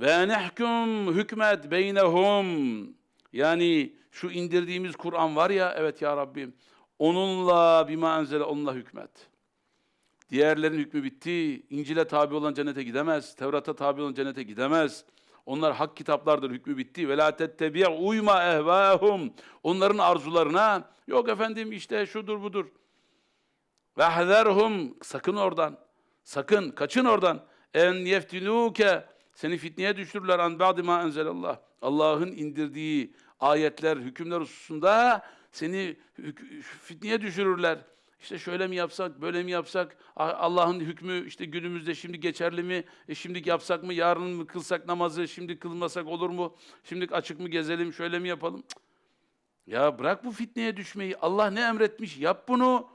Ve nehkum hükmet beynehum. Yani şu indirdiğimiz Kur'an var ya evet ya Rabbim. Onunla bima enzele onunla hükmet. Diğerlerin hükmü bitti. İncil'e tabi olan cennete gidemez. Tevrat'a tabi olan cennete gidemez. Onlar hak kitaplardır, hükmü bitti. Ve la uyma ehvahum. Onların arzularına yok efendim işte şudur budur. Ve hazerhum sakın oradan. Sakın kaçın oradan. En yeftinuke seni fitneye düşürürler an ba'di ma enzelallah. Allah'ın indirdiği ayetler, hükümler hususunda seni fitneye düşürürler. İşte şöyle mi yapsak, böyle mi yapsak? Allah'ın hükmü işte günümüzde şimdi geçerli mi? E şimdi yapsak mı? Yarın mı kılsak namazı? Şimdi kılmasak olur mu? Şimdi açık mı gezelim? Şöyle mi yapalım? Ya bırak bu fitneye düşmeyi. Allah ne emretmiş? Yap bunu.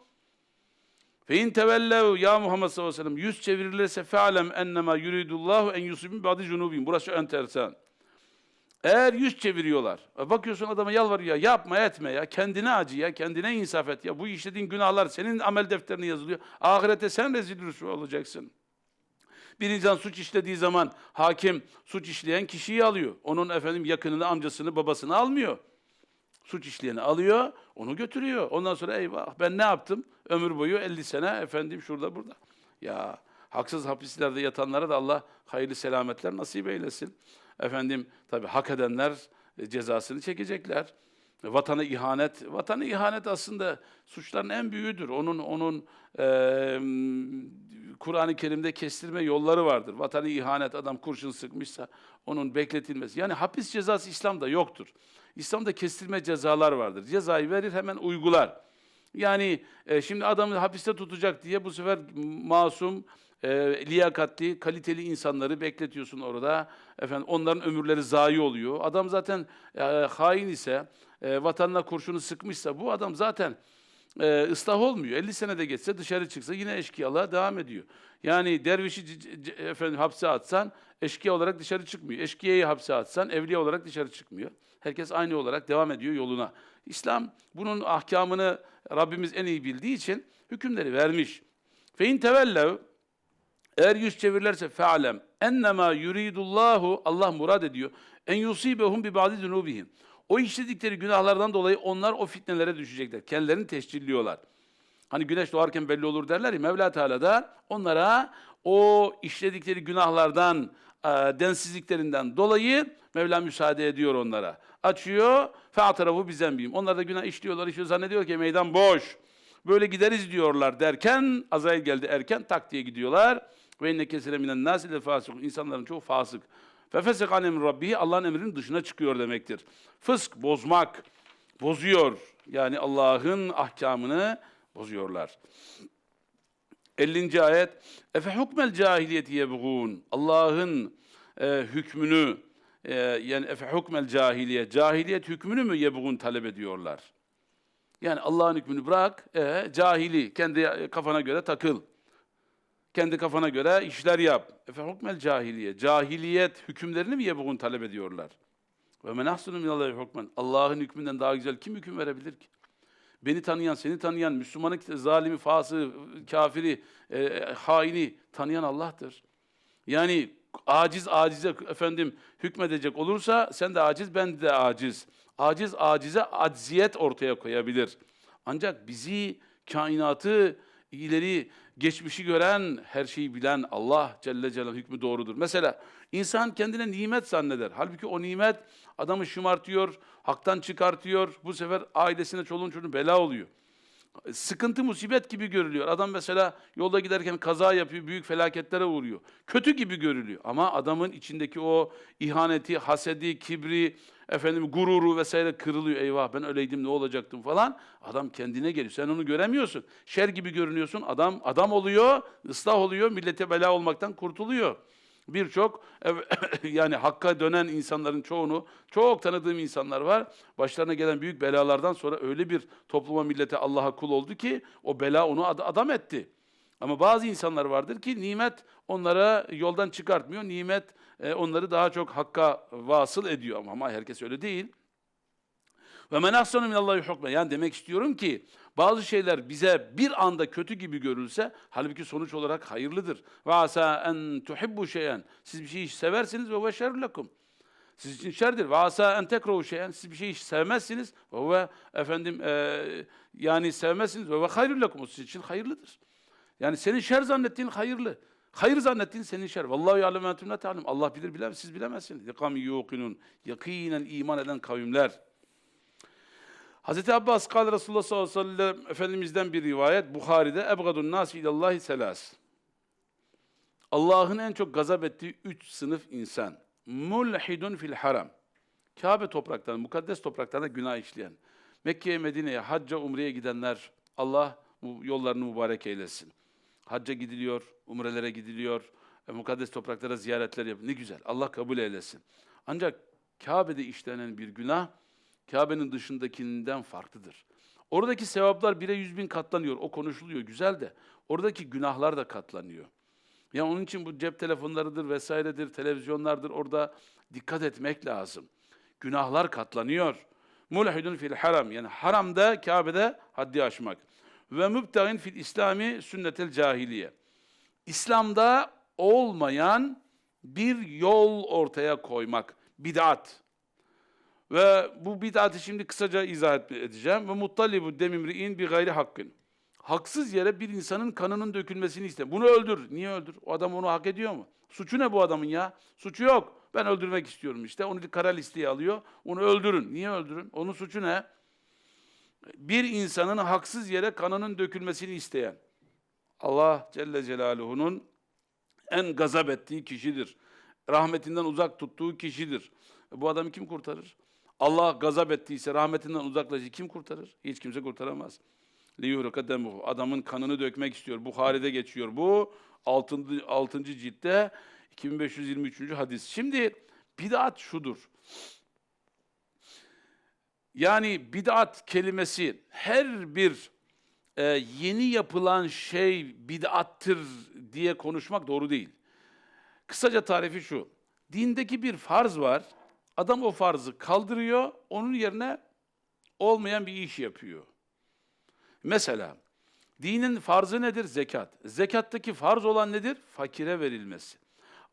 Fe in tevellev ya Muhammed sallallahu aleyhi ve sellem yüz çevirirlerse fe'alem ennema yuridullahu en yusibin ba'di cunubin. Burası enteresan. Eğer yüz çeviriyorlar, e bakıyorsun adama yalvarıyor, ya, yapma etme ya, kendine acı ya, kendine insaf et ya. Bu işlediğin günahlar senin amel defterine yazılıyor. Ahirete sen rezil rüsva olacaksın. Bir insan suç işlediği zaman hakim suç işleyen kişiyi alıyor. Onun efendim yakınını, amcasını, babasını almıyor. Suç işleyeni alıyor, onu götürüyor. Ondan sonra eyvah ben ne yaptım? Ömür boyu 50 sene efendim şurada burada. Ya haksız hapislerde yatanlara da Allah hayırlı selametler nasip eylesin. Efendim tabi hak edenler e, cezasını çekecekler. E, Vatana ihanet, vatana ihanet aslında suçların en büyüğüdür. Onun onun eee, Kur'an-ı Kerim'de kestirme yolları vardır. Vatana ihanet, adam kurşun sıkmışsa onun bekletilmesi. Yani hapis cezası İslam'da yoktur. İslam'da kestirme cezalar vardır. Cezayı verir hemen uygular. Yani e, şimdi adamı hapiste tutacak diye bu sefer masum, e, liyakatli, kaliteli insanları bekletiyorsun orada. Efendim onların ömürleri zayi oluyor. Adam zaten e, hain ise, e, vatanına kurşunu sıkmışsa bu adam zaten e, ıslah olmuyor. 50 senede geçse dışarı çıksa yine eşkıyalığa devam ediyor. Yani dervişi efendim hapse atsan eşkıya olarak dışarı çıkmıyor. Eşkıyayı hapse atsan evliya olarak dışarı çıkmıyor. Herkes aynı olarak devam ediyor yoluna. İslam bunun ahkamını Rabbimiz en iyi bildiği için hükümleri vermiş. Fe in tevellev eğer yüz çevirirlerse fe'alem ennema yuridullahu Allah murad ediyor. En yusibehum bi ba'di zunubihim. O işledikleri günahlardan dolayı onlar o fitnelere düşecekler. Kendilerini teşkilliyorlar. Hani güneş doğarken belli olur derler ya Mevla Teala da onlara o işledikleri günahlardan, e, densizliklerinden dolayı Mevla müsaade ediyor onlara. Açıyor, fe'atarafu bizembiyim. Onlar da günah işliyorlar, işliyor zannediyor ki meydan boş. Böyle gideriz diyorlar derken Azrail geldi erken tak diye gidiyorlar. Ve inne kesire minen nasi le fasık. İnsanların çoğu fasık. Fe fesek an emri rabbihi Allah'ın emrinin dışına çıkıyor demektir. Fısk bozmak, bozuyor. Yani Allah'ın ahkamını bozuyorlar. 50. ayet Efe hukmel cahiliyeti yebğun Allah'ın e, hükmünü e, yani efe hukmel cahiliye cahiliyet hükmünü mü yebğun talep ediyorlar? Yani Allah'ın hükmünü bırak, e, cahili, kendi kafana göre takıl. Kendi kafana göre işler yap. Efe hukmel cahiliye, cahiliyet hükümlerini mi yebğun talep ediyorlar? Ve men ahsunu minallahi. Allah'ın hükmünden daha güzel kim hüküm verebilir ki? Beni tanıyan, seni tanıyan, Müslümanı, zalimi, fası, kafiri, e, haini tanıyan Allah'tır. Yani aciz acize efendim hükmedecek olursa sen de aciz, ben de aciz. Aciz acize acziyet ortaya koyabilir. Ancak bizi, kainatı, ileri geçmişi gören, her şeyi bilen Allah Celle Celaluhu hükmü doğrudur. Mesela insan kendine nimet zanneder. Halbuki o nimet adamı şımartıyor, haktan çıkartıyor. Bu sefer ailesine, çoluğun çocuğun bela oluyor sıkıntı musibet gibi görülüyor. Adam mesela yolda giderken kaza yapıyor, büyük felaketlere uğruyor. Kötü gibi görülüyor. Ama adamın içindeki o ihaneti, hasedi, kibri, efendim gururu vesaire kırılıyor. Eyvah ben öyleydim ne olacaktım falan. Adam kendine geliyor. Sen onu göremiyorsun. Şer gibi görünüyorsun. Adam adam oluyor, ıslah oluyor, millete bela olmaktan kurtuluyor. Birçok yani hakka dönen insanların çoğunu, çok tanıdığım insanlar var. Başlarına gelen büyük belalardan sonra öyle bir topluma, millete, Allah'a kul oldu ki o bela onu ad- adam etti. Ama bazı insanlar vardır ki nimet onlara yoldan çıkartmıyor. Nimet e, onları daha çok hakka vasıl ediyor ama, herkes öyle değil. Ve men ahsanu minallahi hukmen. Yani demek istiyorum ki bazı şeyler bize bir anda kötü gibi görülse halbuki sonuç olarak hayırlıdır. Ve asa en tuhibbu şeyen. Siz bir şeyi seversiniz ve ve şerrun lekum. Siz için şerdir. Ve asa en tekruhu şeyen. Siz bir şeyi sevmezsiniz ve ve efendim e, yani sevmezsiniz ve ve hayrun lekum. O sizin için hayırlıdır. Yani senin şer zannettiğin hayırlı. Hayır zannettiğin senin şer. Vallahu ya'lem ve entum la. Allah bilir bilemez. Siz bilemezsiniz. Yakam yuqinun. Yakinen iman eden kavimler. Hazreti Abbas kal Resulullah sallallahu aleyhi ve sellem Efendimiz'den bir rivayet Buhari'de ebgadun nas ilallahi selas. Allah'ın en çok gazap ettiği üç sınıf insan. Mulhidun fil haram. Kabe topraklarında, mukaddes topraklarında günah işleyen. Mekke'ye, Medine'ye, hacca, umreye gidenler Allah bu yollarını mübarek eylesin. Hacca gidiliyor, umrelere gidiliyor, e, mukaddes topraklara ziyaretler yapıyor. Ne güzel, Allah kabul eylesin. Ancak Kabe'de işlenen bir günah, Kabe'nin dışındakinden farklıdır. Oradaki sevaplar bire yüz bin katlanıyor, o konuşuluyor, güzel de. Oradaki günahlar da katlanıyor. Ya onun için bu cep telefonlarıdır vesairedir, televizyonlardır orada dikkat etmek lazım. Günahlar katlanıyor. Mulhidun fil haram yani haramda Kabe'de haddi aşmak. Ve mübtegin fil İslami sünnetel cahiliye. İslam'da olmayan bir yol ortaya koymak. Bid'at. Ve bu bid'atı şimdi kısaca izah edeceğim. Ve muttalibu demimri'in bir gayri hakkın. Haksız yere bir insanın kanının dökülmesini ister. Bunu öldür. Niye öldür? O adam onu hak ediyor mu? Suçu ne bu adamın ya? Suçu yok. Ben öldürmek istiyorum işte. Onu kara listeye alıyor. Onu öldürün. Niye öldürün? Onun suçu ne? Bir insanın haksız yere kanının dökülmesini isteyen. Allah Celle Celaluhu'nun en gazap ettiği kişidir. Rahmetinden uzak tuttuğu kişidir. Bu adamı kim kurtarır? Allah gazap ettiyse rahmetinden uzaklaşır kim kurtarır? Hiç kimse kurtaramaz. Liyuhrika demuhu. Adamın kanını dökmek istiyor. Bukhari'de geçiyor bu. 6. 6. ciltte 2523. hadis. Şimdi bid'at şudur. Yani bid'at kelimesi her bir e, yeni yapılan şey bid'attır diye konuşmak doğru değil. Kısaca tarifi şu. Dindeki bir farz var. Adam o farzı kaldırıyor, onun yerine olmayan bir iş yapıyor. Mesela dinin farzı nedir? Zekat. Zekattaki farz olan nedir? Fakire verilmesi.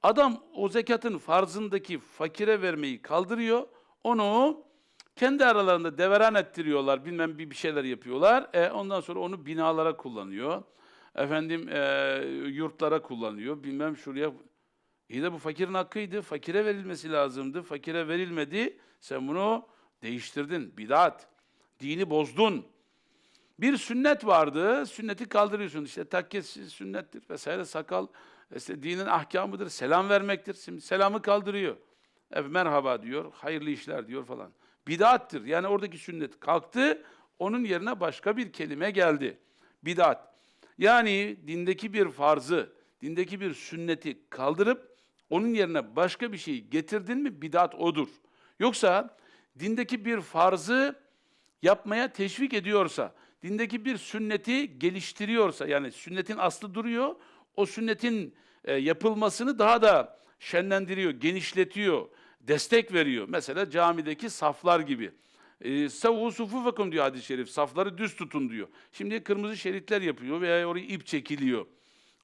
Adam o zekatın farzındaki fakire vermeyi kaldırıyor, onu kendi aralarında deveran ettiriyorlar, bilmem bir bir şeyler yapıyorlar. E, ondan sonra onu binalara kullanıyor. Efendim e, yurtlara kullanıyor, bilmem şuraya. İyi de bu fakirin hakkıydı, fakire verilmesi lazımdı. Fakire verilmedi, sen bunu değiştirdin, bidat. Dini bozdun. Bir sünnet vardı, sünneti kaldırıyorsun. İşte takkesi sünnettir vesaire, sakal işte dinin ahkamıdır, selam vermektir. Şimdi selamı kaldırıyor. E, merhaba diyor, hayırlı işler diyor falan. Bidattır. Yani oradaki sünnet kalktı, onun yerine başka bir kelime geldi. Bidat. Yani dindeki bir farzı, dindeki bir sünneti kaldırıp onun yerine başka bir şey getirdin mi bidat odur. Yoksa dindeki bir farzı yapmaya teşvik ediyorsa, dindeki bir sünneti geliştiriyorsa, yani sünnetin aslı duruyor, o sünnetin e, yapılmasını daha da şenlendiriyor, genişletiyor, destek veriyor. Mesela camideki saflar gibi. E, Savu sufufakum diyor hadis-i şerif. Safları düz tutun diyor. Şimdi kırmızı şeritler yapıyor veya oraya ip çekiliyor.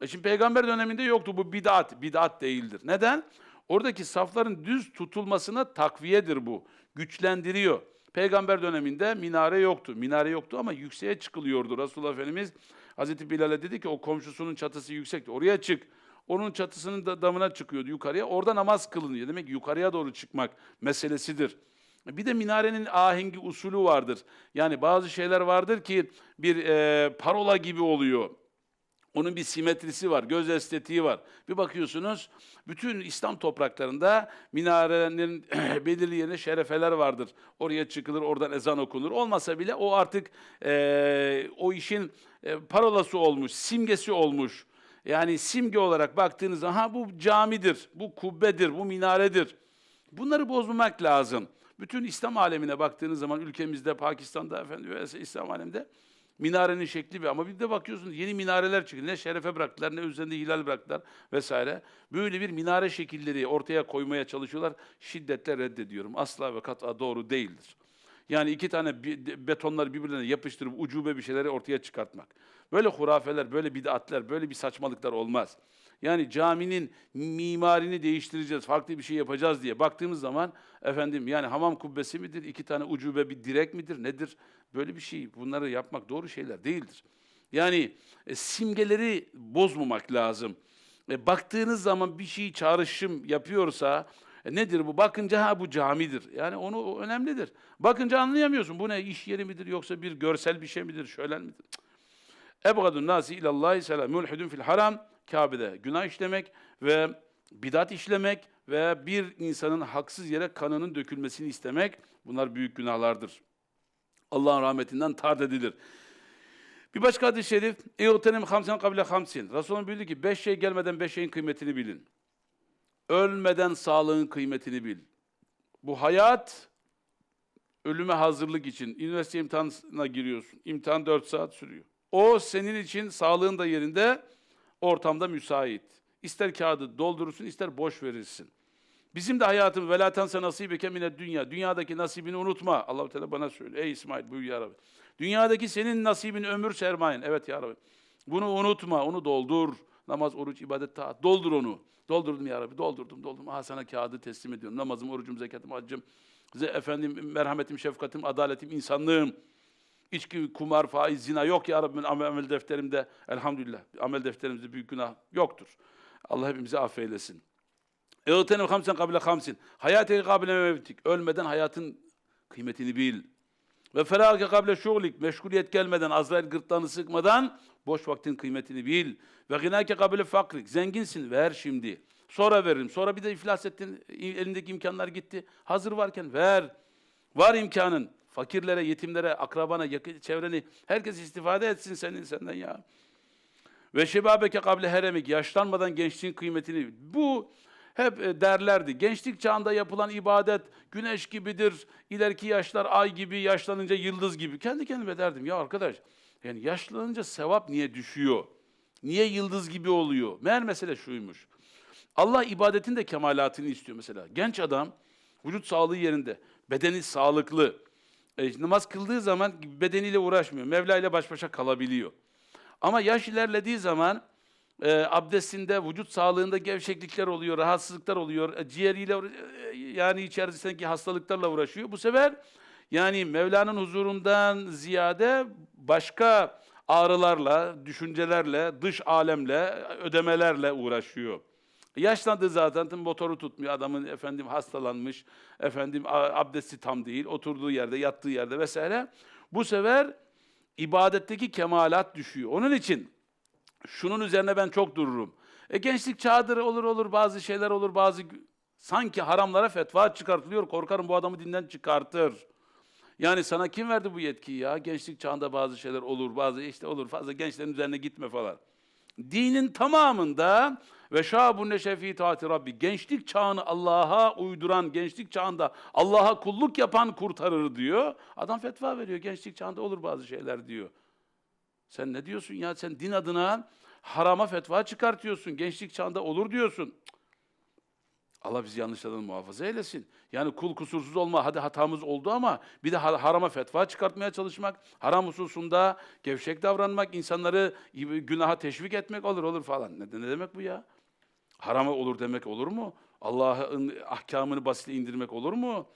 E şimdi peygamber döneminde yoktu bu bid'at. Bid'at değildir. Neden? Oradaki safların düz tutulmasına takviyedir bu. Güçlendiriyor. Peygamber döneminde minare yoktu. Minare yoktu ama yükseğe çıkılıyordu. Resulullah Efendimiz Hazreti Bilal'e dedi ki o komşusunun çatısı yüksekti. Oraya çık. Onun çatısının da damına çıkıyordu yukarıya. Orada namaz kılınıyor. Demek ki yukarıya doğru çıkmak meselesidir. Bir de minarenin ahengi usulü vardır. Yani bazı şeyler vardır ki bir e, parola gibi oluyor. Onun bir simetrisi var, göz estetiği var. Bir bakıyorsunuz bütün İslam topraklarında minarenin belirli yerine şerefeler vardır. Oraya çıkılır, oradan ezan okunur. Olmasa bile o artık eee, o işin e, parolası olmuş, simgesi olmuş. Yani simge olarak baktığınız zaman ha bu camidir, bu kubbedir, bu minaredir. Bunları bozmamak lazım. Bütün İslam alemine baktığınız zaman ülkemizde, Pakistan'da efendim İslam aleminde minarenin şekli bir ama bir de bakıyorsunuz yeni minareler çıktı. Ne şerefe bıraktılar ne üzerinde hilal bıraktılar vesaire. Böyle bir minare şekilleri ortaya koymaya çalışıyorlar. Şiddetle reddediyorum. Asla ve kat'a doğru değildir. Yani iki tane betonları birbirine yapıştırıp ucube bir şeyleri ortaya çıkartmak. Böyle hurafeler, böyle bid'atler, böyle bir saçmalıklar olmaz. Yani caminin mimarini değiştireceğiz, farklı bir şey yapacağız diye baktığımız zaman efendim yani hamam kubbesi midir, iki tane ucube bir direk midir, nedir? Böyle bir şey. Bunları yapmak doğru şeyler değildir. Yani e, simgeleri bozmamak lazım. E, baktığınız zaman bir şey çağrışım yapıyorsa e, nedir bu? Bakınca ha bu camidir. Yani onu o önemlidir. Bakınca anlayamıyorsun. Bu ne iş yeri midir yoksa bir görsel bir şey midir, şölen midir? Ebgadun nasi ilallahi selam. Mulhidun fil haram. Kabe'de günah işlemek ve bidat işlemek ve bir insanın haksız yere kanının dökülmesini istemek bunlar büyük günahlardır. Allah'ın rahmetinden tard edilir. Bir başka hadis-i şerif, "İğtenim hamsen kable hamsin." Resulullah buyurdu ki, beş şey gelmeden beş şeyin kıymetini bilin. Ölmeden sağlığın kıymetini bil. Bu hayat, ölüme hazırlık için. Üniversite imtihanına giriyorsun. İmtihan dört saat sürüyor. O senin için sağlığın da yerinde, ortamda müsait. İster kağıdı doldurursun, ister boş verirsin. Bizim de hayatım ve la tense nasibeke mined dünya. Dünyadaki nasibini unutma. Allahu Teala bana söyle. Ey İsmail buyur ya Rabbi. Dünyadaki senin nasibin ömür sermayen. Evet ya Rabbi. Bunu unutma, onu doldur. Namaz, oruç, ibadet, taat. Doldur onu. Doldurdum ya Rabbi. Doldurdum, doldurdum. Aha sana kağıdı teslim ediyorum. Namazım, orucum, zekatım, haccım. Efendim merhametim, şefkatim, adaletim, insanlığım. İçki, kumar, faiz, zina yok ya Rabbi benim amel, defterimde. Elhamdülillah. Amel defterimizde büyük günah yoktur. Allah hepimizi affeylesin. İğtenim hamsen kabile hamsin. Hayatı kabile mevtik. Ölmeden hayatın kıymetini bil. Ve ferâke kabile şuğlik. Meşguliyet gelmeden, Azrail gırtlağını sıkmadan boş vaktin kıymetini bil. Ve gınâke kabile fakrik. Zenginsin, ver şimdi. Sonra veririm. Sonra bir de iflas ettin, elindeki imkanlar gitti. Hazır varken ver. Var imkanın. Fakirlere, yetimlere, akrabana, yakın çevreni, herkes istifade etsin senin senden ya. Ve şebabeke kable heremik, yaşlanmadan gençliğin kıymetini. Bu hep e, derlerdi. Gençlik çağında yapılan ibadet güneş gibidir, ileriki yaşlar ay gibi, yaşlanınca yıldız gibi. Kendi kendime derdim ya arkadaş, yani yaşlanınca sevap niye düşüyor? Niye yıldız gibi oluyor? Meğer mesele şuymuş. Allah ibadetin de kemalatını istiyor mesela. Genç adam, vücut sağlığı yerinde, bedeni sağlıklı. E, namaz kıldığı zaman bedeniyle uğraşmıyor. Mevla ile baş başa kalabiliyor. Ama yaş ilerlediği zaman e, abdestinde, vücut sağlığında gevşeklikler oluyor, rahatsızlıklar oluyor. E, ciğeriyle e, yani içerisindeki hastalıklarla uğraşıyor. Bu sefer yani Mevla'nın huzurundan ziyade başka ağrılarla, düşüncelerle, dış alemle, ödemelerle uğraşıyor. Yaşlandı zaten motoru tutmuyor adamın efendim hastalanmış, efendim abdesti tam değil, oturduğu yerde, yattığı yerde vesaire. Bu sefer ibadetteki kemalat düşüyor. Onun için şunun üzerine ben çok dururum. E gençlik çağıdır olur olur bazı şeyler olur bazı sanki haramlara fetva çıkartılıyor. Korkarım bu adamı dinden çıkartır. Yani sana kim verdi bu yetkiyi ya? Gençlik çağında bazı şeyler olur, bazı işte olur. Fazla gençlerin üzerine gitme falan. Dinin tamamında ve şabun neşefi taati Rabbi gençlik çağını Allah'a uyduran gençlik çağında Allah'a kulluk yapan kurtarır diyor. Adam fetva veriyor. Gençlik çağında olur bazı şeyler diyor. Sen ne diyorsun ya? Sen din adına harama fetva çıkartıyorsun. Gençlik çağında olur diyorsun. Allah bizi yanlışlardan muhafaza eylesin. Yani kul kusursuz olma, hadi hatamız oldu ama bir de har- harama fetva çıkartmaya çalışmak, haram hususunda gevşek davranmak, insanları günaha teşvik etmek olur olur falan. Ne, ne demek bu ya? Harama olur demek olur mu? Allah'ın ahkamını basite indirmek olur mu?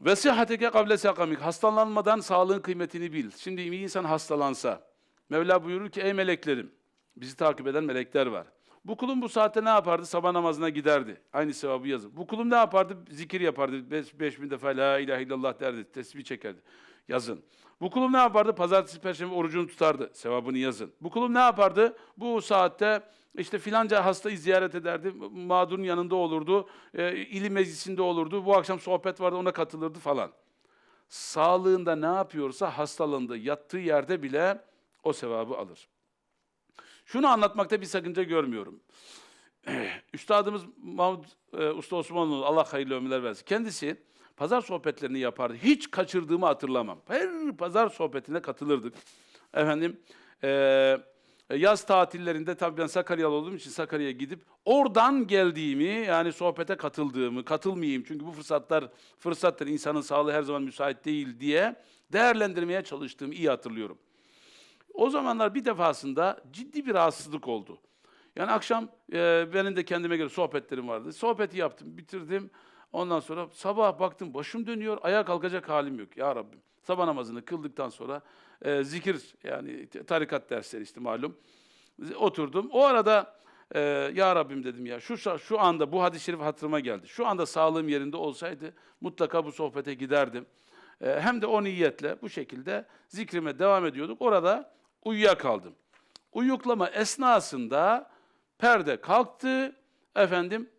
Ve sıhhateke kable sekamik. Hastalanmadan sağlığın kıymetini bil. Şimdi bir insan hastalansa, Mevla buyurur ki ey meleklerim, bizi takip eden melekler var. Bu kulum bu saatte ne yapardı? Sabah namazına giderdi. Aynı sevabı yazın. Bu kulum ne yapardı? Zikir yapardı. Beş, beş bin defa la ilahe illallah derdi. Tesbih çekerdi. Yazın. Bu kulum ne yapardı? Pazartesi, perşembe orucunu tutardı. Sevabını yazın. Bu kulum ne yapardı? Bu saatte işte filanca hastayı ziyaret ederdi. Mağdurun yanında olurdu. E, ilim meclisinde olurdu. Bu akşam sohbet vardı ona katılırdı falan. Sağlığında ne yapıyorsa hastalığında yattığı yerde bile o sevabı alır. Şunu anlatmakta bir sakınca görmüyorum. Üstadımız Mahmut e, Usta Osmanoğlu, Allah hayırlı ömürler versin. Kendisi pazar sohbetlerini yapardı. Hiç kaçırdığımı hatırlamam. Her pazar sohbetine katılırdık. Efendim, e, Yaz tatillerinde tabii ben Sakaryalı olduğum için Sakarya'ya gidip oradan geldiğimi yani sohbete katıldığımı, katılmayayım çünkü bu fırsatlar fırsattır insanın sağlığı her zaman müsait değil diye değerlendirmeye çalıştığımı iyi hatırlıyorum. O zamanlar bir defasında ciddi bir rahatsızlık oldu. Yani akşam e, benim de kendime göre sohbetlerim vardı. Sohbeti yaptım, bitirdim. Ondan sonra sabah baktım başım dönüyor, ayağa kalkacak halim yok. Ya Rabbim. Sabah namazını kıldıktan sonra e, zikir yani tarikat dersleri işte malum. Oturdum. O arada e, ya Rabbim dedim ya şu şu anda bu hadis-i şerif hatırıma geldi. Şu anda sağlığım yerinde olsaydı mutlaka bu sohbete giderdim. E, hem de o niyetle bu şekilde zikrime devam ediyorduk. Orada uyuyakaldım. Uyuklama esnasında perde kalktı. Efendim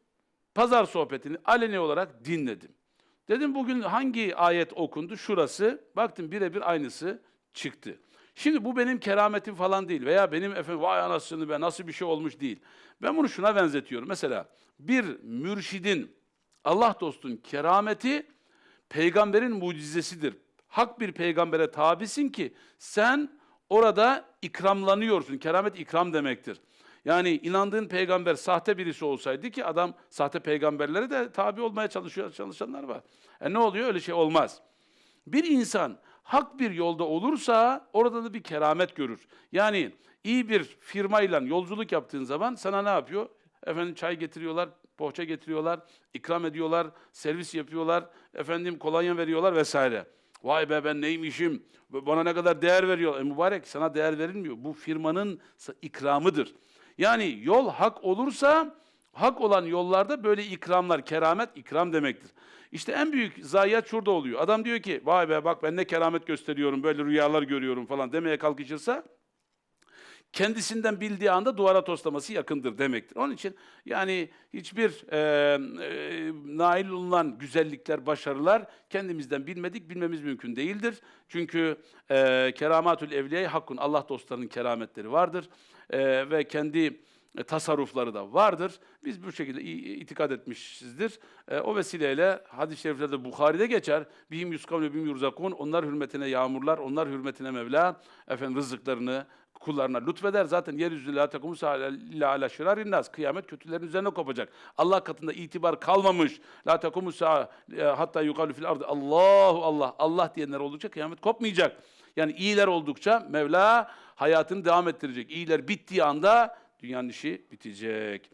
pazar sohbetini aleni olarak dinledim. Dedim bugün hangi ayet okundu? Şurası. Baktım birebir aynısı çıktı. Şimdi bu benim kerametim falan değil veya benim efendim vay anasını be nasıl bir şey olmuş değil. Ben bunu şuna benzetiyorum. Mesela bir mürşidin, Allah dostun kerameti peygamberin mucizesidir. Hak bir peygambere tabisin ki sen orada ikramlanıyorsun. Keramet ikram demektir. Yani inandığın peygamber sahte birisi olsaydı ki adam sahte peygamberlere de tabi olmaya çalışıyor çalışanlar var. E ne oluyor? Öyle şey olmaz. Bir insan hak bir yolda olursa orada da bir keramet görür. Yani iyi bir firmayla yolculuk yaptığın zaman sana ne yapıyor? Efendim çay getiriyorlar, poğaça getiriyorlar, ikram ediyorlar, servis yapıyorlar, efendim kolonya veriyorlar vesaire. Vay be ben neymişim, bana ne kadar değer veriyor. E mübarek sana değer verilmiyor. Bu firmanın ikramıdır. Yani yol hak olursa hak olan yollarda böyle ikramlar, keramet ikram demektir. İşte en büyük zayiat şurada oluyor. Adam diyor ki vay be bak ben ne keramet gösteriyorum, böyle rüyalar görüyorum falan demeye kalkışırsa kendisinden bildiği anda duvara toslaması yakındır demektir. Onun için yani hiçbir e, e, nail olunan güzellikler, başarılar kendimizden bilmedik, bilmemiz mümkün değildir. Çünkü e, keramatül evliya hakkun, Allah dostlarının kerametleri vardır E, ve kendi e, tasarrufları da vardır. Biz bu şekilde itikad etmişizdir. E, o vesileyle hadis-i şeriflerde Bukhari'de geçer. Bihim yuskavun ve bihim yurzakun. Onlar hürmetine yağmurlar, onlar hürmetine Mevla efendim rızıklarını kullarına lütfeder. Zaten yeryüzü la tekumu illa ala şirarin nas. Kıyamet kötülerin üzerine kopacak. Allah katında itibar kalmamış. La tekumu e, hatta yukalu fil ardı. Allahu Allah. Allah diyenler oldukça kıyamet kopmayacak. Yani iyiler oldukça Mevla hayatını devam ettirecek. İyiler bittiği anda dünyanın işi bitecek.